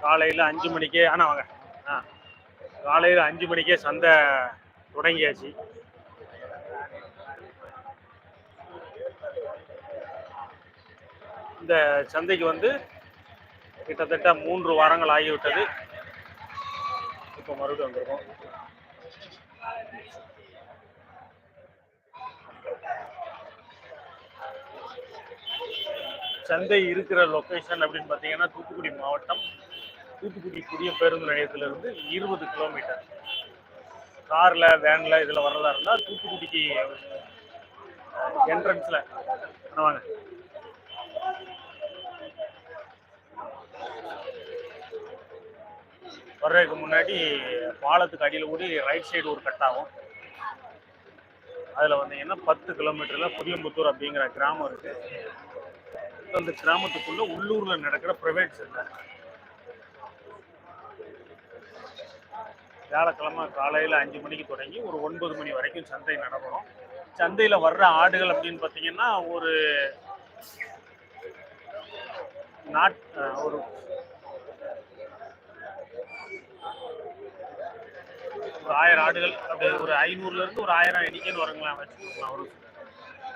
காலையில் அஞ்சு மணிக்கே ஆனால் வாங்க. ஆ. காலையில் அஞ்சு மணிக்கே சந்தை தொடங்கியாச்சு. இந்த சந்தைக்கு வந்து கிட்டத்தட்ட மூன்று வாரங்கள் ஆகிவிட்டது. இப்போ மறுபடியும் வந்திருக்கோம். சந்தை இருக்கிற லொக்கேஷன் அப்படின்னு பார்த்தீங்கன்னா தூத்துக்குடி மாவட்டம். தூத்துக்குடி புதிய பேருந்து நிலையத்திலிருந்து இருபது கிலோமீட்டர் காரில் வேனில் இதில் வர்றதா இருந்தால் தூத்துக்குடிக்கு என்ட்ரன்ஸில் வாங்க. வர்றதுக்கு முன்னாடி பாலத்துக்கு அடியில் கூடி ரைட் சைடு ஒரு கட் ஆகும். அதில் வந்தீங்கன்னா பத்து கிலோமீட்டரில் புதியம்புத்தூர் அப்படிங்கிற கிராமம் இருக்குது அந்த கிராமத்துக்குள்ள உள்ளூரில் நடக்கிற பிரைவேட் சென்டர் வியாழக்கிழமை காலையில் அஞ்சு மணிக்கு தொடங்கி ஒரு ஒன்பது மணி வரைக்கும் சந்தை நடக்கிறோம் சந்தையில் வர்ற ஆடுகள் அப்படின்னு பார்த்தீங்கன்னா ஒரு நாட் ஒரு ஒரு ஆயிரம் ஆடுகள் அப்படி ஒரு ஐநூறுல இருந்து ஒரு ஆயிரம் எண்ணிக்கைன்னு வருங்களா வச்சுக்கலாம் ஒரு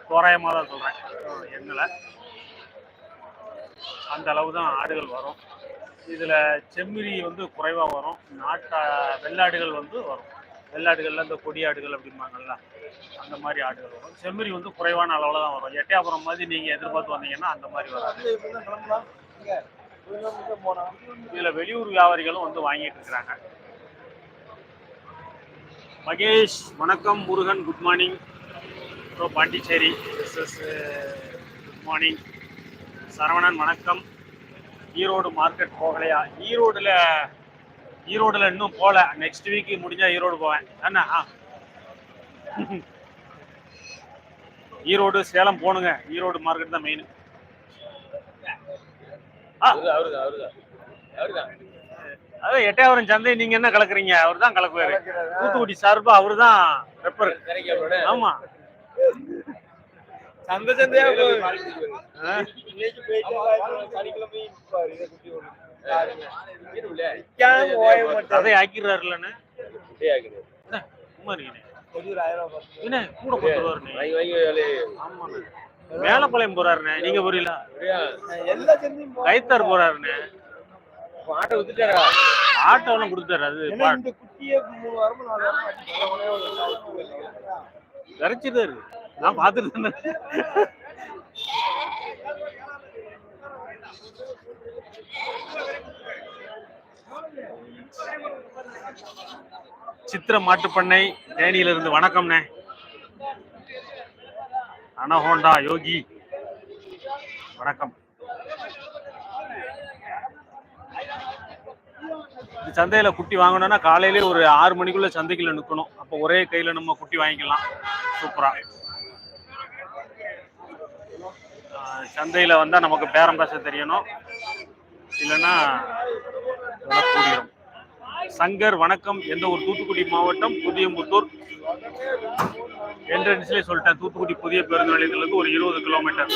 தோராயமாக தான் சொல்கிறேன் எண்ணில். அந்த அளவு தான் ஆடுகள் வரும். இதில் செம்மறி வந்து குறைவாக வரும். நாட்டா வெள்ளாடுகள் வந்து வரும். வெள்ளாடுகளில் இந்த கொடி ஆடுகள் அப்படிம்பாங்கல்ல அந்த மாதிரி ஆடுகள் வரும். செம்மறி வந்து குறைவான அளவில் தான் வரும். எட்டையாபுரம் மாதிரி நீங்கள் எதிர்பார்த்து வந்தீங்கன்னா அந்த மாதிரி வராது. இதில் வெளியூர் வியாபாரிகளும் வந்து வாங்கிட்டு இருக்கிறாங்க. மகேஷ் வணக்கம் முருகன் குட் மார்னிங் அப்புறம் Pondicherry yes good morning Saravanan வணக்கம். ஈரோடு மார்க்கெட் போகலையா? ஈரோடுல ஈரோடுல இன்னும் போகல நெக்ஸ்ட் வீக் முடிஞ்சா ஈரோடு போவேன். என்ன ஆ. ஈரோடு சேலம் போகணுங்க ஈரோடு மார்க்கெட் தான் மெயின் அதான் எட்டையாவரம் சந்தை நீங்க என்ன கலக்குறீங்க? அவர் தான் கலக்குவாரு தூத்துக்குடி சார்பா அவரு தான் பெப்பர் ஆமா. சந்தை சந்தையா அதை ஆக்கிடுறாருலன்னு என்ன, சும்மா இருக்கீங்க என்ன? கூட கொடுத்துருவாருண்ணே ஆமாண்ணே. மேலப்பாளையம் போறாருண்ணே. நீங்க சந்தையும் கைத்தார் போறாருண்ணே. ஆட்டை வித்துட்டாரா ஆட்டோலாம் கொடுத்தாரு அது ஏன்னா இந்த குட்டியே மூணு வாரமா நாலு வாரமா விரைச்சிட்டாரு நான் பார்த்துட்டு இருந்தேன். சித்திர மாட்டுப்பண்ணை தேனியில இருந்து வணக்கம்ண்ணே. அனஹோண்டா யோகி. வணக்கம். சந்தையில குட்டி வாங்கணும்னா காலையிலே ஒரு ஆறு மணிக்குள்ள சந்தைக்குள்ள நிக்கணும். அப்போ ஒரே கையில நம்ம குட்டி வாங்கிக்கலாம். சூப்பரா ஆஹ் சந்தையில் வந்தால் நமக்கு பேரம் பேச தெரியணும். இல்லைன்னா விலை சங்கர் வணக்கம். எந்த ஊர்? தூத்துக்குடி மாவட்டம் புதியம்புத்தூர். என்ட்ரன்ஸ்லேயே சொல்லிட்டேன். தூத்துக்குடி புதிய பேருந்து நிலையத்திலிருந்து ஒரு இருபது கிலோமீட்டர்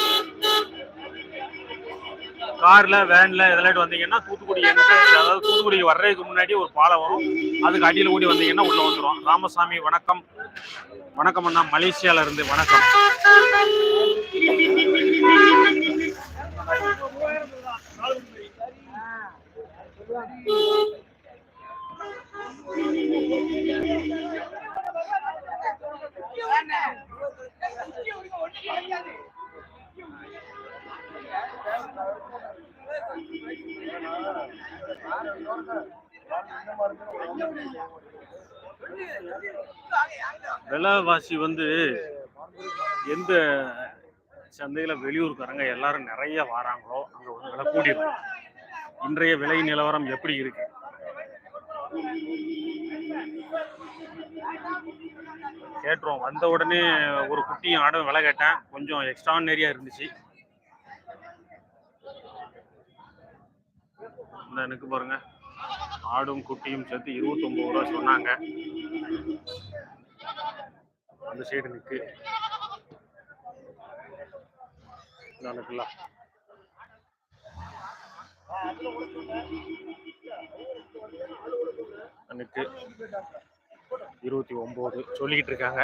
கார்ல வேன்ல இதெல்லாம் வந்தீங்கன்னா தூத்துக்குடி என்ட்ரன்ஸ் அதாவது தூத்துக்குடி வர்றதுக்கு முன்னாடி ஒரு பாலம் வரும். அதுக்கு அடியில் கூடி வந்தீங்கன்னா உள்ள வந்துடும் ராமசாமி வணக்கம். வணக்கம் அண்ணா. மலேசியால இருந்து வணக்கம். விலைவாசி வந்து எந்த சந்தையில் வெளியூர்காரங்க எல்லாரும் நிறைய வராங்களோ அங்கே வந்து விலை கூடிரும் இன்றைய விலை நிலவரம் எப்படி இருக்கு? கேட்டுருவோம். வந்த உடனே ஒரு குட்டியும் ஆடும் விலை கேட்டேன். கொஞ்சம் எக்ஸ்ட்ரானரியாக இருந்துச்சு. இந்த எனக்கு பாருங்கள் ஆடும் குட்டியும் சேர்த்து இருபத்தொன்பது ரூபா சொன்னாங்க. அந்த சைடு நிற்கு இருக்குல்ல கண்ணுக்கு இருபத்தி ஒம்பது சொல்லிக்கிட்டு இருக்காங்க.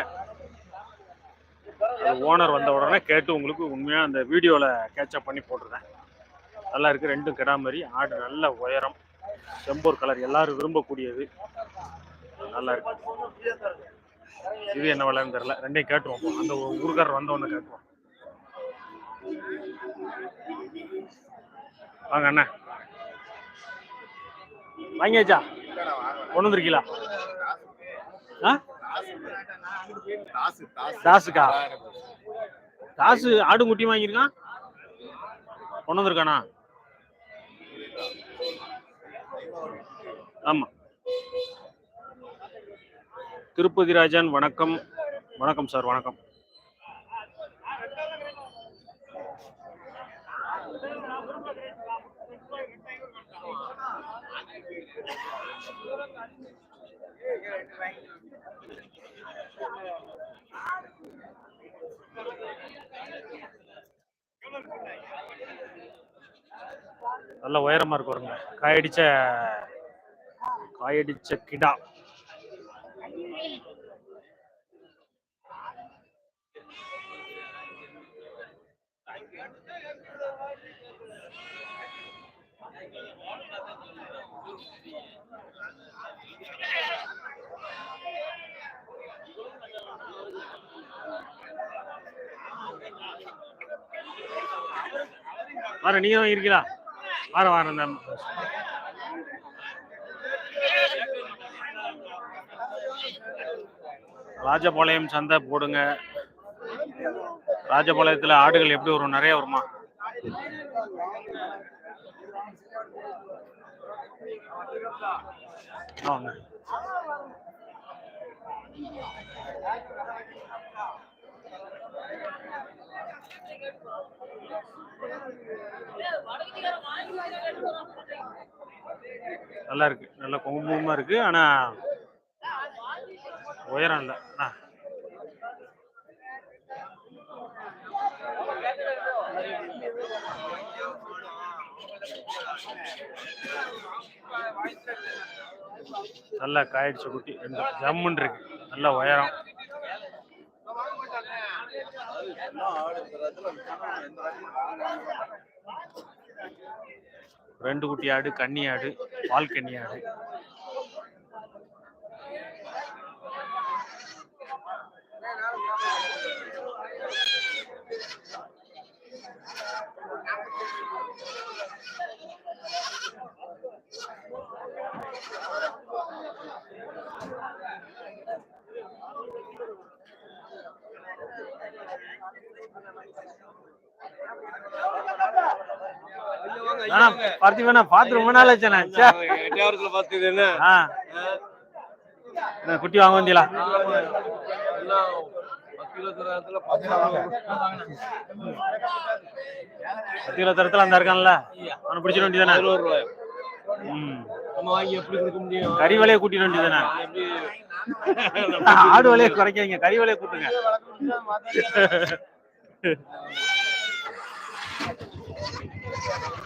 ஓனர் வந்த உடனே கேட்டு உங்களுக்கு உண்மையாக அந்த வீடியோவில் கேட்சப் பண்ணி போட்டுருந்தேன் நல்லா இருக்குது ரெண்டும் கிடா மாதிரி ஆடு நல்ல உயரம். செம்பூர் கலர் எல்லாரும் விரும்பக்கூடியது. நல்லா இருக்கு. இது என்ன விலைன்னு தெரியல. ரெண்டையும் கேட்டுருவோம். அந்த ஊருக்காரர் வந்த கேட்டுவோம் வாங்க அண்ணா. வாங்கியாச்சா கொண்டு வந்துருக்கீங்களா? தாசு தாசுக்கா தாசு ஆடு குட்டி வாங்கியிருக்கான். கொண்டு வந்திருக்கானா? ஆமா. திருப்பதி ராஜன் வணக்கம். வணக்கம் சார் வணக்கம். நல்ல உயரமா இருக்கு வருங்க காயடிச்ச காயடிச்ச கிடா. வர நீங்க வாங்கிருக்கீங்களா வார வாரம் ராஜபாளையம் சந்தை போடுங்க. ராஜபாளையத்துல ஆடுகள் எப்படி வரும்? நிறைய வருமா? வாங்க. நல்லா இருக்கு நல்லா குங்குமமா இருக்கு. ஆனா உயரம் இல்லை. ஆ. நல்லா காயிடுச்சு குட்டி. ரெண்டு ஜம்முன்னு இருக்கு. நல்ல உயரம். ரெண்டு குட்டி ஆடு கன்னி ஆடு பால் கன்னி ஆடு. வேணா பார்த்திபனா பார்த்து ரொம்ப நாள் ஆச்சுண்ணா. குட்டி வாங்க வந்தீங்களா பத்து கிலோ தரத்துல அந்த இருக்கான்ல. அவனை பிடிச்சிட வேண்டியதானே கறி விலையை கூட்டிட வேண்டியதானே ஆடு விலையை குறைக்காதீங்க கறி விலையை கூட்டுங்க.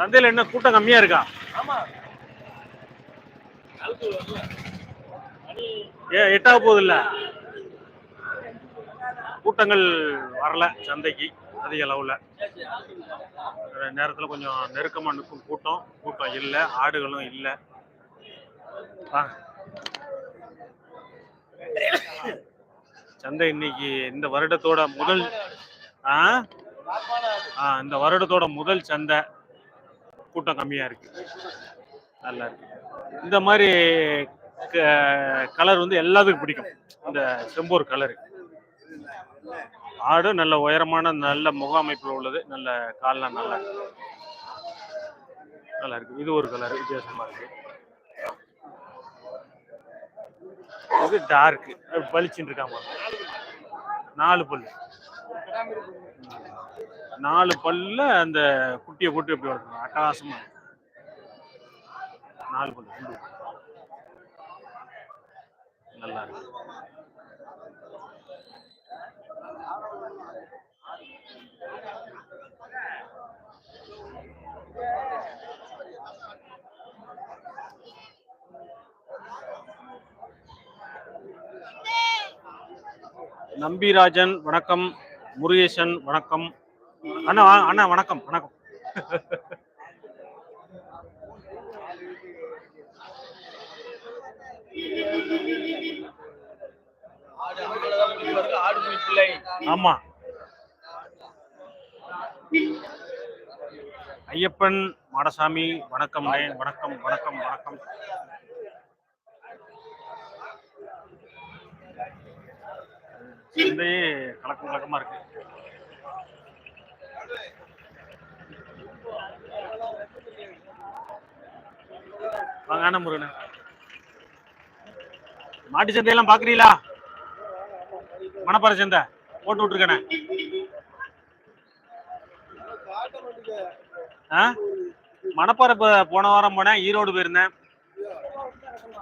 சந்தையில என்ன கூட்டம் கம்மியா இருக்கா? ஏ எட்டாக போகுது இல்ல கூட்டங்கள் வரல சந்தைக்கு அதிக அளவுல. நேரத்துல கொஞ்சம் நெருக்கமா நிற்கும் கூட்டம். கூட்டம் இல்லை ஆடுகளும் இல்லை. வாங்க சந்தை இன்னைக்கு இந்த வருடத்தோட முதல் ஆ? ஆ இந்த வருடத்தோட முதல் சந்தை. கூட்டம் கம்மியா இருக்கு. நல்லா இருக்கு. இந்த மாதிரி கலர் வந்து எல்லாத்துக்கும் பிடிக்கும். இந்த செம்பூர் கலரு ஆடு நல்ல உயரமான நல்ல முக அமைப்பில் உள்ளது. நல்ல கால்லாம் நல்லா இருக்கு. நல்லா இருக்கு. இது ஒரு கலர் வித்தியாசமா இருக்கு. இது டார்க் பளிச்சுன்னு இருக்காம? நாலு பல்லு. நாலு பல்ல அந்த குட்டியை போட்டு எப்படி வளர்க்கணும்? அட்டகாசமா நாலு பல்லு. நல்லா இருக்கு. நம்பிராஜன் வணக்கம். முருகேசன் வணக்கம். அண்ணா அண்ணா வணக்கம் வணக்கம். பிள்ளை ஆமா. ஐயப்பன் மாடசாமி வணக்கம் வணக்கம் வணக்கம் வணக்கம். சந்தையே கலக்கம் கலக்கமா இருக்கு. வாங்கான அண்ணா முருகன். மாட்டு சந்தையெல்லாம் பாக்குறீங்களா? மணப்பாறை சந்தை. போட்டு விட்டுருக்கேனே. ஆ? மணப்பாறை இப்போ போன வாரம் போனேன் ஈரோடு போயிருந்தேன்.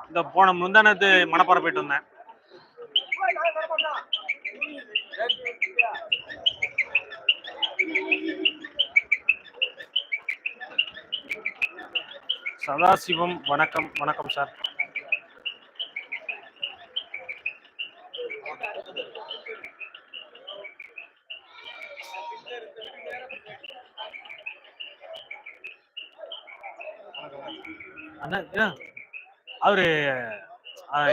இந்த போன முந்தானத்து மணப்பாறை போயிட்டு வந்தேன். சதாசிவம் வணக்கம். வணக்கம் சார். அண்ணா அவரு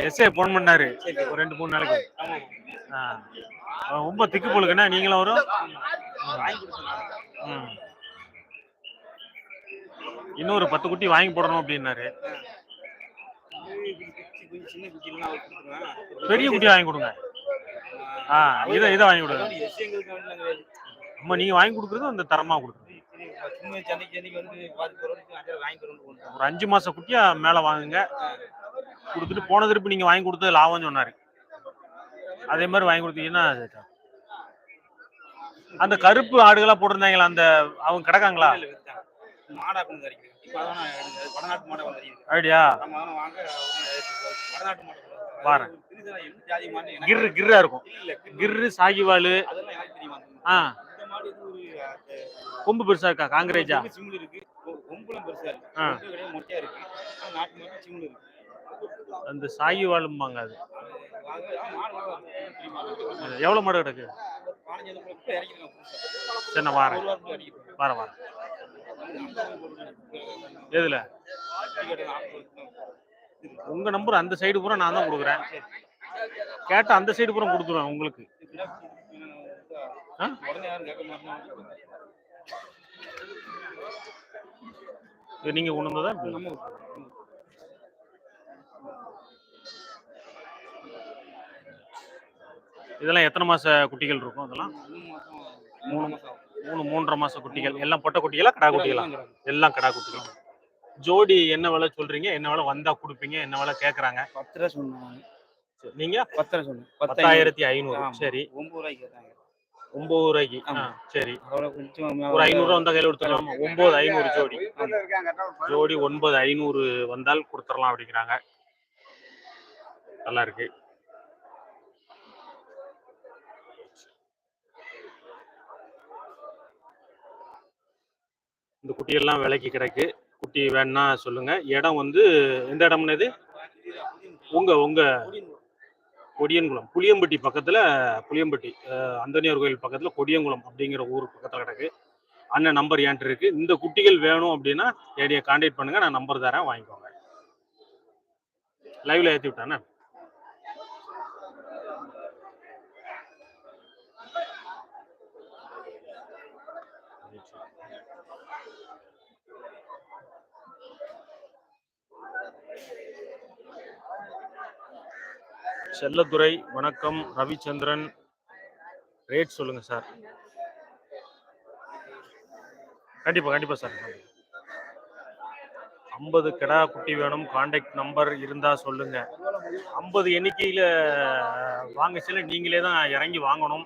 எஸ்ஏ போன் பண்ணாரு. ஒரு ரெண்டு மூணு நாளைக்கு. ரொம்ப திக்கு போலுக்குண்ணா நீங்களும் வரும் இன்னொரு பத்து குட்டி வாங்கி போடணும் அப்படின்னாரு. பெரிய குட்டி வாங்கி கொடுங்க. ஆ இதை இதை வாங்கி கொடுங்க. நம்ம அம்மா நீங்க வாங்கி கொடுக்குறது அந்த தரமா கொடுக்குறது ஒரு அஞ்சு மாச குட்டியா மேல வாங்குங்க. கொடுத்துட்டு போன திருப்பி நீங்க வாங்கி கொடுத்தது லாபம் சொன்னாரு. அதே மாதிரி வாங்கி கொடுத்தீங்கன்னா அந்த கருப்பு ஆடுகளா போட்டிருந்தாங்களா அந்த அவங்க கிடக்காங்களா? மாடா கொண்டு வரைக்கும் இப்போ வடநாட்டு மாடை வந்து அப்படியா? நம்ம அவனை வாங்க வடநாட்டு மாடை கிர்ரு கிர்ரா இருக்கும். கிர்ரு. சாகிவாலு. அதெல்லாம் ஆ. கொம்பு பெருசா இருக்கா? காங்கிரேஜா? அந்த இருக்கு. தெரியுமா? அது. எவ்வளவு மாடு கிடக்கு. சரி நான் வாரேன். வரேன் வரேன். எதுல? உங்க நம்பர் அந்த சைடு பூரா நான் தான் கொடுக்குறேன். கேட்ட அந்த சைடு பூரா கொடுத்துருவேன் உங்களுக்கு. நீங்க கொண்டு வந்ததா? இதெல்லாம் எத்தனை மாச குட்டிகள் இருக்கும் அதெல்லாம்? மூணு மாசம். மூணு மூன்றரை மாச குட்டிகள் எல்லாம் பொட்டை குட்டிகளா கடா குட்டிகளா? எல்லாம் கடா குட்டிகள். ஜோடி என்ன விலை சொல்றீங்க? என்ன விலை வந்தா கொடுப்பீங்க? என்ன விலை கேக்குறாங்க? பத்து ரூபா சொன்னாங்க நீங்க? பத்து ரூபா சொன்னேன் பத்தாயிரத்தி ஐநூறு. சரி. ஒன்பது ரூபாய்க்கு ஒன்பது ரூபாய்க்கு. சரி. ஒரு ஐநூறு ரூபா வந்தா கையில கொடுத்துடலாம்? ஒன்பது ஐநூறு ஜோடி. ஜோடி ஒன்பது ஐநூறு வந்தால் கொடுத்துடலாம் அப்படிங்கிறாங்க. நல்லா இருக்கு. இந்த குட்டியெல்லாம் விலைக்கு கிடைக்கு. குட்டி வேணா சொல்லுங்க. இடம் வந்து எந்த இடம்னு இது? உங்க உங்க கொடியன்குளம். புளியம்பட்டி பக்கத்துல புளியம்பட்டி அந்தனியார் கோயில் பக்கத்துல கொடியங்குளம் அப்படிங்கிற ஊர் பக்கத்துல கிடக்கு. அண்ணன் நம்பர் ஏன்ட்டு இருக்கு. இந்த குட்டிகள் வேணும் அப்படின்னா ஏடியை கான்டாக்ட் பண்ணுங்க. நான் நம்பர் தரேன். வாங்கிக்கோங்க. லைவ்ல ஏற்றி விட்டானே? செல்லத்துறை வணக்கம். ரவிச்சந்திரன் ரேட் சொல்லுங்க சார் கண்டிப்பா கண்டிப்பா சார் ஐம்பது கிடா குட்டி வேணும். காண்டாக்ட் நம்பர் இருந்தா சொல்லுங்க. ஐம்பது எண்ணிக்கையில வாங்கச்சில நீங்களே தான் இறங்கி வாங்கணும்.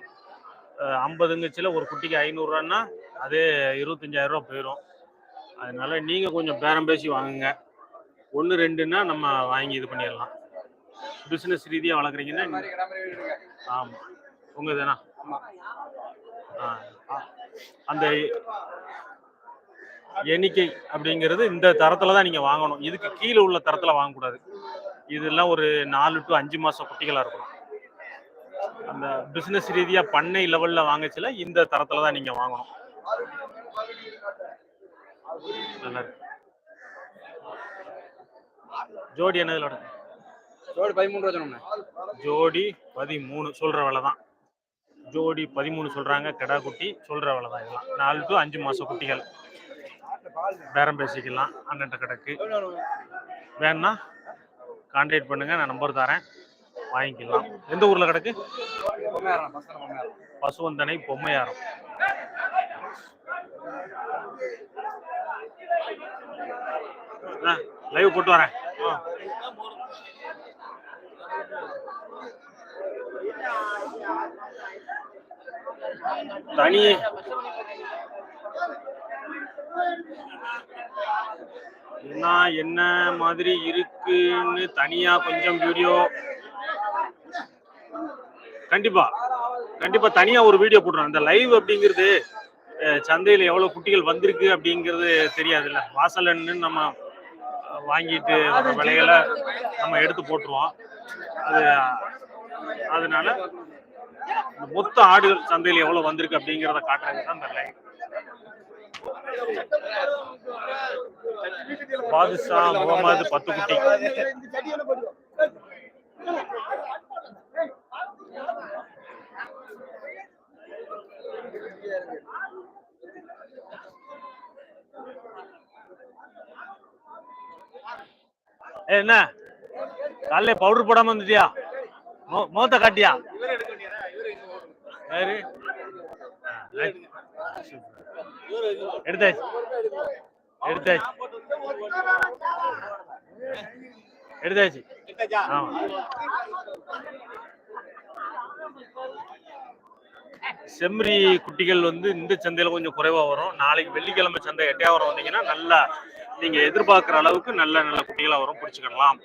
ஐம்பதுங்கச்சில ஒரு குட்டிக்கு ஐநூறுரூவான்னா அதே இருபத்தஞ்சாயிரம் ரூபா போயிடும் அதனால நீங்க கொஞ்சம் பேரம் பேசி வாங்குங்க. ஒன்று ரெண்டுன்னா நம்ம வாங்கி இது பண்ணிடலாம். பிஸ்னஸ் ரீதியாக வளர்க்குறீங்கன்னா ஆமாம் உங்க தானா. அந்த எண்ணிக்கை அப்படிங்கிறது இந்த தரத்துல தான் நீங்க வாங்கணும். இதுக்கு கீழே உள்ள தரத்துல வாங்கக்கூடாது. இதெல்லாம் ஒரு நாலு டு அஞ்சு மாசம் குட்டிகளா இருக்கணும். அந்த பிசினஸ் ரீதியா பண்ணை லெவல்ல வாங்கச்சுல இந்த தரத்துல தான் நீங்க வாங்கணும். நல்லா இருக்கு. ஜோடி என்னதுல ஜோடி பதிமூணு ரூபா சொன்னோம்ண்ணே. ஜோடி பதிமூணு சொல்ற விலை தான் ஜோடி பதிமூணு சொல்றாங்க கிடா குட்டி சொல்ற விலை தான் இதெல்லாம். நாலு டு அஞ்சு மாசம் குட்டிகள். பேரம் பேசிக்கலாம் அண்ணன்ட்ட கிடக்கு. வேணும்னா கான்டாக்ட் பண்ணுங்க நான் நம்பர் தரேன். வாங்கிக்கலாம். எந்த ஊர்ல கிடக்கு? பசுவந்தனை பொம்மையாரம். லைவ் போட்டு வரேன். தனி. என்ன என்ன மாதிரி இருக்குன்னு தனியா கொஞ்சம் வீடியோ கண்டிப்பா கண்டிப்பா தனியா ஒரு வீடியோ போடுறோம் இந்த லைவ் அப்படிங்கிறது சந்தையில எவ்வளவு குட்டிகள் வந்திருக்கு அப்படிங்கிறது தெரியாதுல்ல. வாசலன்னு நம்ம வாங்கிட்டு வர விலைகளை நம்ம எடுத்து போட்டுருவோம். அது அதனால மொத்த ஆடுகள் சந்தையில எவ்வளவு வந்திருக்கு அப்படிங்கிறத காட்டுறது தான் இந்த லைவ் பாதுஷா முகமது பத்து குட்டி என்ன? காலையில பவுடர் போடாம வந்துட்டியா மோ- காட்டியா? யாரு எடுத்தாச்சு எடுத்தாச்சு எடுத்தாச்சு ஆமா. செம்மறி குட்டிகள் வந்து இந்த சந்தையில கொஞ்சம் குறைவா வரும். நாளைக்கு வெள்ளிக்கிழமை சந்தை எட்டையாவரம் வந்தீங்கன்னா நல்லா நீங்க எதிர்பார்க்குற அளவுக்கு நல்ல நல்ல குட்டிகளா வரும். பிடிச்சுக்கலாம்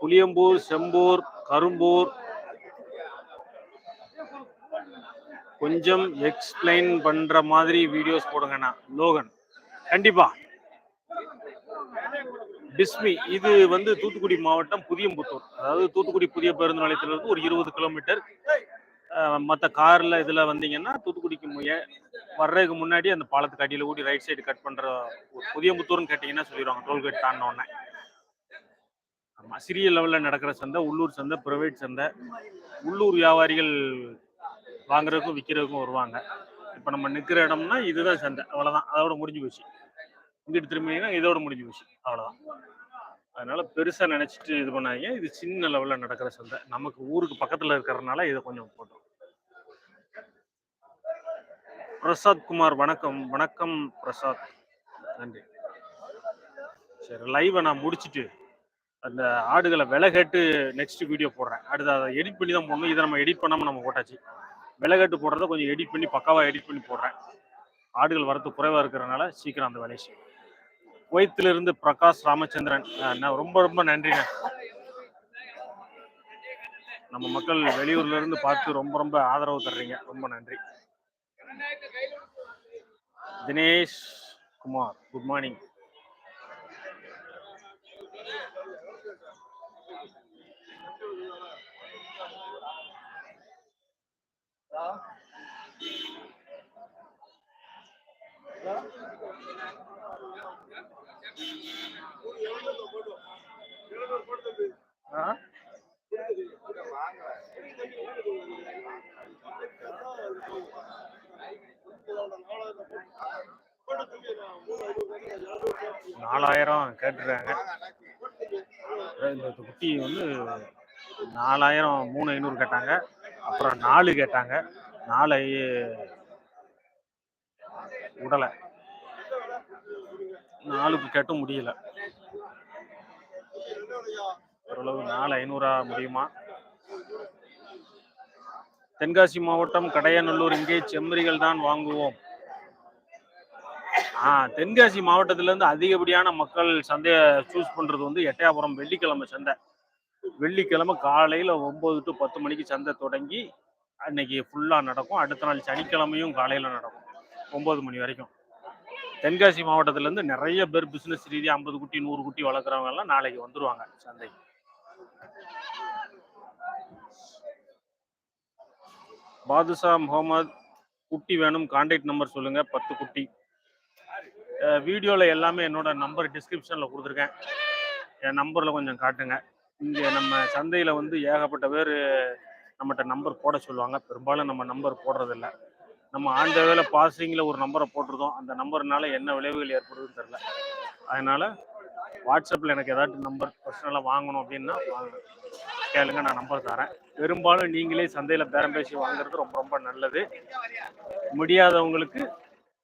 புளியம்பூர் செம்பூர் கரும்பூர் கொஞ்சம் எக்ஸ்பிளைன் பண்ற மாதிரி வீடியோஸ் போடுங்கண்ணா லோகன் கண்டிப்பா. பிஸ்மி இது வந்து தூத்துக்குடி மாவட்டம் புதியம்புத்தூர். அதாவது தூத்துக்குடி புதிய பேருந்து நிலையத்திலிருந்து ஒரு இருபது கிலோமீட்டர் மற்ற காரில் இதில் வந்தீங்கன்னா தூத்துக்குடிக்கு முய- வர்றதுக்கு முன்னாடி அந்த பாலத்துக்கு அடியில் கூடி ரைட் சைடு கட் பண்ணுற ஒரு புதியம்புத்தூர்னு கேட்டிங்கன்னா சொல்லிடுவாங்க. டோல்கேட் தாண்டின ஆமாம் சிறிய லெவலில் நடக்கிற சந்தை உள்ளூர் சந்தை ப்ரைவேட் சந்தை உள்ளூர் வியாபாரிகள் வாங்குறதுக்கும் விற்கிறதுக்கும் வருவாங்க. இப்போ நம்ம நிற்கிற இடம்னா இதுதான் சந்தை. அவ்வளோதான் அதோட முடிஞ்சு போச்சு. இங்கிட்டு திரும்பினீங்கன்னா இதோட முடிஞ்சு போச்சு. அவ்வளோதான் அதனால பெருசாக நினச்சிட்டு இது பண்ணாங்க இது சின்ன லெவலில் நடக்கிற சந்தை. நமக்கு ஊருக்கு பக்கத்தில் இருக்கிறதுனால இதை கொஞ்சம் போட்டோம். பிரசாத் குமார் வணக்கம். வணக்கம் பிரசாத். நன்றி. சரி லைவை நான் முடிச்சிட்டு அந்த ஆடுகளை விலை கேட்டு நெக்ஸ்ட் வீடியோ போடுறேன். அடுத்து அதை எடிட் பண்ணி தான் போடணும். இதை நம்ம எடிட் பண்ணாமல் நம்ம போட்டாச்சு. விலகட்டு போடுறத கொஞ்சம் எடிட் பண்ணி பக்காவாக எடிட் பண்ணி போடுறேன். ஆடுகள் வரத்து குறைவாக இருக்கிறனால சீக்கிரம் அந்த வேலையை செய்யும் குவைத்திலிருந்து பிரகாஷ் ராமச்சந்திரன் ரொம்ப ரொம்ப நன்றிங்க. நம்ம மக்கள் வெளியூர்ல இருந்து பார்த்து ரொம்ப ரொம்ப ஆதரவு தர்றீங்க. ரொம்ப நன்றி. தினேஷ் குமார் குட் மார்னிங் நாலாயிரம் கேட்டுறாங்க இந்த குட்டி வந்து நாலாயிரம் மூணு ஐநூறு கேட்டாங்க. அப்புறம் நாலு கேட்டாங்க. நாலு உடலை. நாலுக்கு கேட்டும் முடியல. ஓரளவு நாலு ஐநூறா முடியுமா? தென்காசி மாவட்டம் கடையநல்லூர். இங்கே செம்மறிகள் தான் வாங்குவோம். ஆஹ் தென்காசி மாவட்டத்துல இருந்து அதிகப்படியான மக்கள் சந்தையை சூஸ் பண்றது வந்து எட்டயபுரம் வெள்ளிக்கிழமை சந்தை. வெள்ளிக்கிழமை காலையில் ஒம்பது டு பத்து மணிக்கு சந்தை தொடங்கி அன்னைக்கு ஃபுல்லாக நடக்கும். அடுத்த நாள் சனிக்கிழமையும் காலையில் நடக்கும். ஒம்பது மணி வரைக்கும். தென்காசி மாவட்டத்துலேருந்து நிறைய பேர் பிஸ்னஸ் ரீதியாக ஐம்பது குட்டி நூறு குட்டி வளர்க்குறவங்கெல்லாம் நாளைக்கு வந்துடுவாங்க சந்தைக்கு. பாதுஷா முகமது குட்டி வேணும் கான்டாக்ட் நம்பர் சொல்லுங்கள் பத்து குட்டி. வீடியோவில் எல்லாமே என்னோட நம்பர் டிஸ்கிரிப்ஷனில் கொடுத்துருக்கேன். என் நம்பரில் கொஞ்சம் காட்டுங்க. இங்கே நம்ம சந்தையில் வந்து ஏகப்பட்ட பேர் நம்மகிட்ட நம்பர் போட சொல்லுவாங்க. பெரும்பாலும் நம்ம நம்பர் போடுறதில்ல. நம்ம ஆண்ட வேலை பாசிங்கில் ஒரு நம்பரை போட்டிருந்தோம் அந்த நம்பர்னால என்ன விளைவுகள் ஏற்படுதுன்னு தெரில அதனால் வாட்ஸ்அப்பில் எனக்கு ஏதாச்சும் நம்பர் பர்சனலாக வாங்கணும் அப்படின்னா வாங்க. கேளுங்க நான் நம்பர் தரேன். பெரும்பாலும் நீங்களே சந்தையில் பேரம் பேசி வாங்குறது ரொம்ப ரொம்ப நல்லது. முடியாதவங்களுக்கு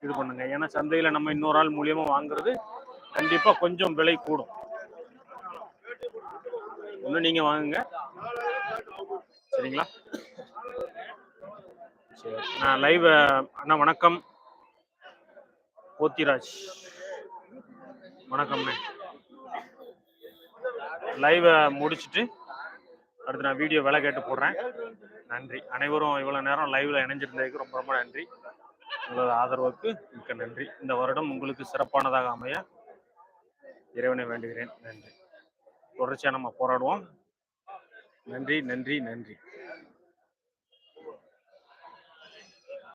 இது பண்ணுங்க. ஏன்னா சந்தையில் நம்ம இன்னொரு ஆள் மூலியமாக வாங்குறது கண்டிப்பாக கொஞ்சம் விலை கூடும். இன்னும் நீங்கள் வாங்குங்க. சரிங்களா? சரி நான் லைவ் அண்ணா வணக்கம். போத்திராஜ். வணக்கம்ண்ணே லைவை முடிச்சுட்டு அடுத்து நான் வீடியோ விலை கேட்டு போடுறேன். நன்றி. அனைவரும் இவ்வளோ நேரம் லைவ்ல இணைஞ்சிருந்ததுக்கு ரொம்ப ரொம்ப நன்றி. உங்களோட ஆதரவுக்கு மிக்க நன்றி. இந்த வருடம் உங்களுக்கு சிறப்பானதாக அமைய இறைவனை வேண்டுகிறேன். நன்றி. தொடர்ச்சியாக நம்ம போராடுவோம். நன்றி நன்றி நன்றி.